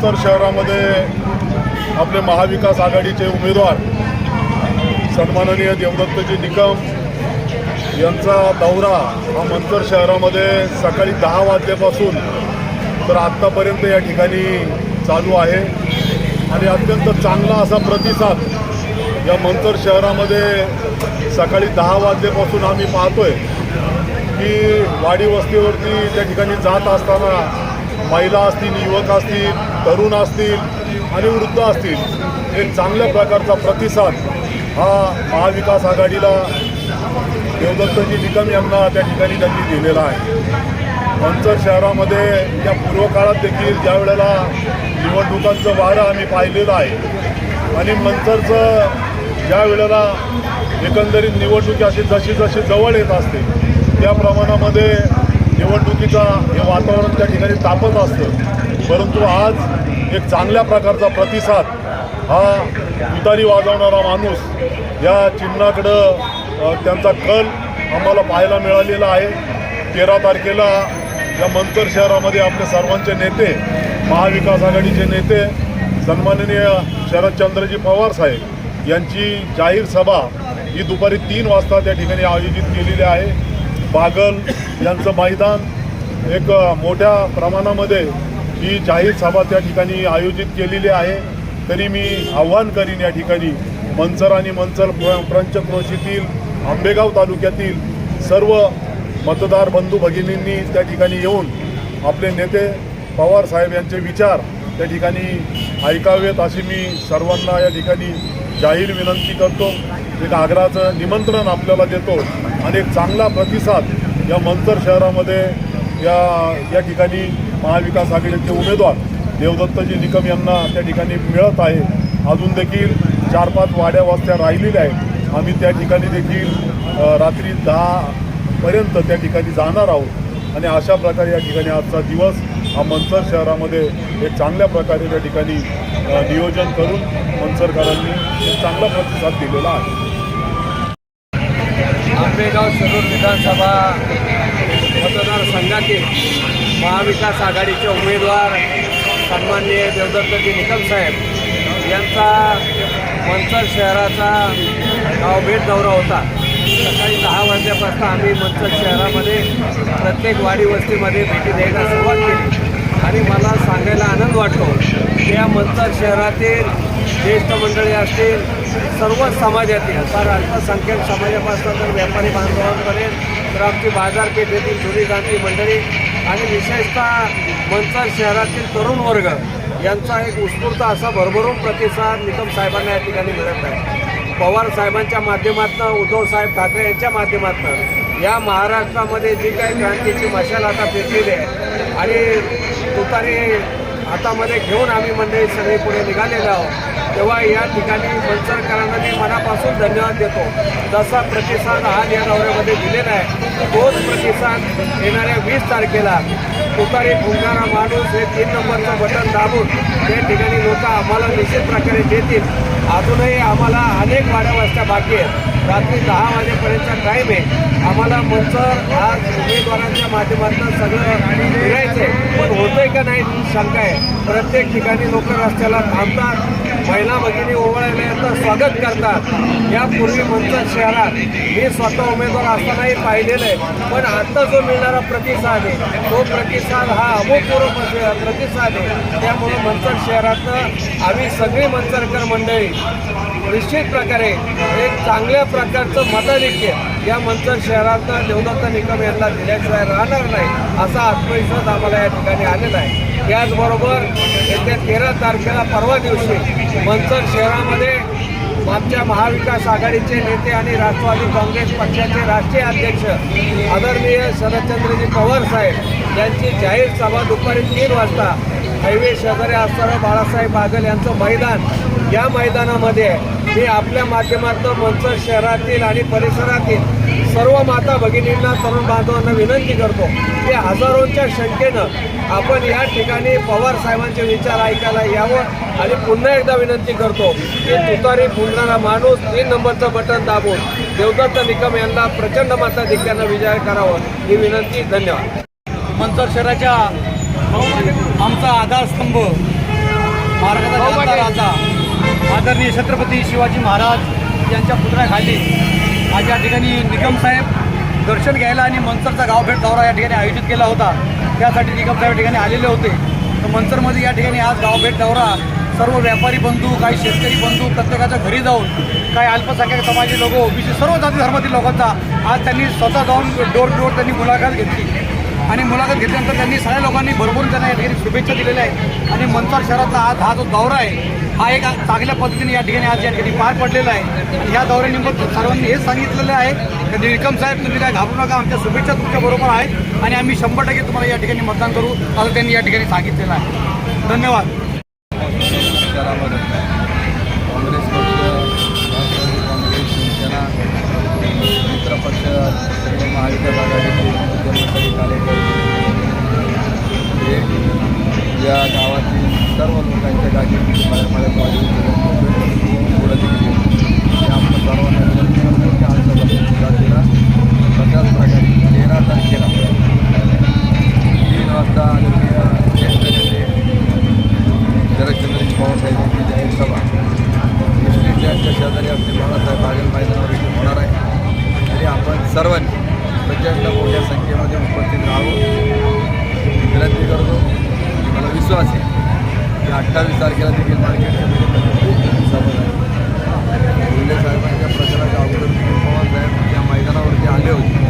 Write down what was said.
उत्तर शहरामध्ये आपले महाविकास आघाडीचे उमेदवार सन्माननीय देवदत्तजी निकम यांचा दौरा हा मंतर शहरामध्ये सकाळी दहा वाजल्यापासून तर आत्तापर्यंत या ठिकाणी चालू आहे. आणि अत्यंत चांगला असा प्रतिसाद या मंतर शहरामध्ये सकाळी दहा वाजल्यापासून आम्ही पाहतोय की वाडी वस्तीवरती त्या ठिकाणी जात असताना महिला असतील युवक असतील तरुण असतील आणि वृद्ध असतील एक चांगल्या प्रकारचा प्रतिसाद हा महाविकास आघाडीला देवदत्तजी निकम यांना त्या ठिकाणी त्यांनी दिलेला आहे. मंचर शहरामध्ये या पूर्वकाळात देखील ज्या वेळेला निवडणुकांचं वारं आम्ही पाहिलेलं आहे आणि मंचरचं ज्या वेळेला एकंदरीत निवडणुकी अशी जशी जशी जवळ येत असते त्या प्रमाणामध्ये निवडणुकीचा हे वातावरण त्या ठिकाणी तापत असतं. परंतु आज एक चांगल्या प्रकारचा प्रतिसाद हा तुतारी वाजवणारा माणूस या चिन्हाकडं त्यांचा कल आम्हाला पाहायला मिळालेला आहे. तेरा तारखेला या मंचर शहरामध्ये आपले सर्वांचे नेते महाविकास आघाडीचे नेते सन्माननीय शरदचंद्रजी पवार साहेब यांची जाहीर सभा ही दुपारी तीन वाजता त्या ठिकाणी आयोजित केलेली आहे. बागल यांचं मैदान एक मोठ्या प्रमाणामध्ये ही जाहीर सभा त्या ठिकाणी आयोजित केलेली आहे. तरी मी आव्हान करीन या ठिकाणी मंचर आणि मंचर प्र- पंचक्रोशीतील आंबेगाव तालुक्यातील सर्व मतदार बंधू भगिनींनी त्या ठिकाणी येऊन आपले नेते पवार साहेब यांचे विचार त्या ठिकाणी ऐकावेत अशी मी सर्वांना या ठिकाणी जाहीर विनंती करतो. एक आग्रहाचं निमंत्रण आपल्याला देतो. आणि एक चांगला प्रतिसाद या मंचर शहरामध्ये या या ठिकाणी महाविकास आघाडीचे उमेदवार देवदत्तजी निकम यांना त्या ठिकाणी मिळत आहे. अजून देखील चार पाच वाड्या वस्त्या राहिलेल्या आहेत. आम्ही त्या ठिकाणी देखील रात्री दहापर्यंत त्या ठिकाणी जाणार आहोत. आणि अशा प्रकारे या ठिकाणी आजचा दिवस हा मंचर शहरामध्ये एक चांगल्या प्रकारे त्या ठिकाणी नियोजन करून मंचरकरांनी एक चांगला प्रतिसाद दिलेला आहे. आंबेगाव सरूर विधानसभा मतदारसंघातील महाविकास आघाडीचे उमेदवार सन्मान्य देवदत्तजी निकम साहेब यांचा मंचर शहराचा गावभेट दौरा होता. सकाळी दहा वाजल्यापासून आम्ही मंचर शहरामध्ये प्रत्येक वाडी वस्तीमध्ये भेटी द्यायला सुरुवात केली. आणि मला सांगायला आनंद वाटतो की या मंचर शहरातील ज्येष्ठ मंडळी असतील सर्व समाजातील फार अल्पसंख्याक समाजापासून तर व्यापारी बांधवांपर्यंत तर आमची बाजारपेठेतील जुनी गांधी मंडळी आणि विशेषतः मंचर शहरातील तरुण वर्ग यांचा एक उत्स्फूर्त असा भरभरून प्रतिसाद निकम साहेबांना या ठिकाणी मिळत आहे. पवार साहेबांच्या माध्यमातून उद्धव साहेब ठाकरे यांच्या माध्यमातून या महाराष्ट्रामध्ये जी काही क्रांतीची मशाल आता पेटलेली आहे आणि तुतारी हातामध्ये घेऊन आम्ही मंडळी सगळे पुढे निघालेलो आहोत. तेव्हा या ठिकाणी मंचरकरांना मी मनापासून धन्यवाद देतो. जसा प्रतिसाद हा या दौऱ्यामध्ये दिलेला आहे तोच प्रतिसाद येणाऱ्या वीस तारखेला तुतारी फुंकणारा माणूस हे तीन नंबरचं बटन दाबून त्या ठिकाणी लोक आम्हाला निश्चित प्रकारे देतील. अजूनही आम्हाला अनेक वाड्या वाजता बाकी आहेत. रात्री दहा वाजेपर्यंतचा टाईम आहे. आम्हाला मंचर आज उमेदवारांच्या माध्यमातून सगळं फिरायचं आहे पण होतंय का नाही शंका आहे. प्रत्येक ठिकाणी लोक रस्त्याला थांबतात. महिला भगिनी ओवळायला यांचं स्वागत करतात. यापूर्वी मंचर शहरात मी स्वतः उमेदवार असतानाही पाहिलेलं आहे. पण आता जो मिळणारा प्रतिसाद आहे तो प्रतिसाद हा अभूतपूर्व प्रतिसाद आहे. त्यामुळं मंचर शहरातनं आम्ही सगळी मंचरकर मंडळी निश्चित प्रकारे एक चांगल्या प्रकारचं मताधिक्य या मंचर शहरातनं देवदत्त निकम यांना दिल्याशिवाय राहणार नाही असा आत्मविश्वास आम्हाला या ठिकाणी आलेला आहे. त्याचबरोबर येत्या तेरा तारखेला परवा दिवशी मंचर शहरामध्ये आमच्या महाविकास आघाडीचे नेते आणि राष्ट्रवादी काँग्रेस पक्षाचे राष्ट्रीय अध्यक्ष आदरणीय शरदचंद्रजी पवार साहेब यांची जाहीर सभा दुपारी तीन वाजता हायवे शेजारी असणारं बाळासाहेब बागल यांचं मैदान. या मैदानामध्ये मी आपल्या माध्यमातून मंचर शहरातील आणि परिसरातील सर्व माता भगिनींना तरुण बांधवांना विनंती करतो की हजारोंच्या शंकेनं आपण या ठिकाणी पवार साहेबांचे विचार ऐकायला यावं आणि पुन्हा एकदा विनंती करतो की तुतारी फुलणारा माणूस तीन नंबरचं बटन दाबून देवदत्त निकम यांना प्रचंड माता मताधिक्यानं विजय करावं ही विनंती. धन्यवाद. मंचर शहराच्या आमचा आधारस्तंभ महाराष्ट्राचा राजा आदरणीय छत्रपती शिवाजी महाराज यांच्या पुतळ्याखाली आज या ठिकाणी निकम साहेब दर्शन घ्यायला आणि मनसरचा गावभेट दौरा या ठिकाणी आयोजित केला होता. त्यासाठी निकम साहेब या ठिकाणी आलेले होते. तर मनसरमध्ये या ठिकाणी आज गावभेट दौरा. सर्व व्यापारी बंधू काही शेतकरी बंधू प्रत्येकाच्या घरी जाऊन काही अल्पसंख्याक समाजी लोक ओबीसी सर्व जाती धर्मातील लोकांचा आज त्यांनी स्वतः जाऊन डोर टू डोर त्यांनी मुलाखत घेतली. आणि मुलाखत घेतल्यानंतर त्यांनी सगळ्या लोकांनी भरभरून त्यांना या ठिकाणी शुभेच्छा दिलेल्या आहेत. आणि मनसर शहरातला आज हा जो दौरा आहे हा एक चांगल्या पद्धतीने या ठिकाणी आज या ठिकाणी पार पडलेला आहे. आणि ह्या दौऱ्यानिमित्त सर्वांनी हेच सांगितलेलं आहे की विकम साहेब तुम्ही काय घाबरू नका आमच्या शुभेच्छा तुमच्याबरोबर आहेत. आणि आम्ही शंभर टक्के तुम्हाला या ठिकाणी मतदान करू असं त्यांनी या ठिकाणी सांगितलेलं आहे. धन्यवाद. काँग्रेस पक्ष राष्ट्रवादी काँग्रेस शिवसेना सर्व महाविकास आघाडीचे मुख्यमंत्री कार्यकर्ते हे या गावातील सर्व लोकांच्या जागी मळ्यामळ्यात हे आपण सर्वांना विनंती करतो सुरुवातीला तशाच प्रकारे तेरा तारखेला तीन वाजता ज्येष्ठ नेते शरदचंद्रजी जाहीर सभा एस स्टँडच्या शेजारी असते बाळासाहेब बागेल मैदानावर इथे होणार आहे आणि आपण सर्वांनी प्रचंड मोठ्या संख्येमध्ये उपस्थित राहावं विनंती करतो मला विश्वास आहे की अठ्ठावीस तारखेला देखील मार्केट साहेबांच्या प्रचाराच्या अगोदर पवार साहेब या मैदानावरती आले होते.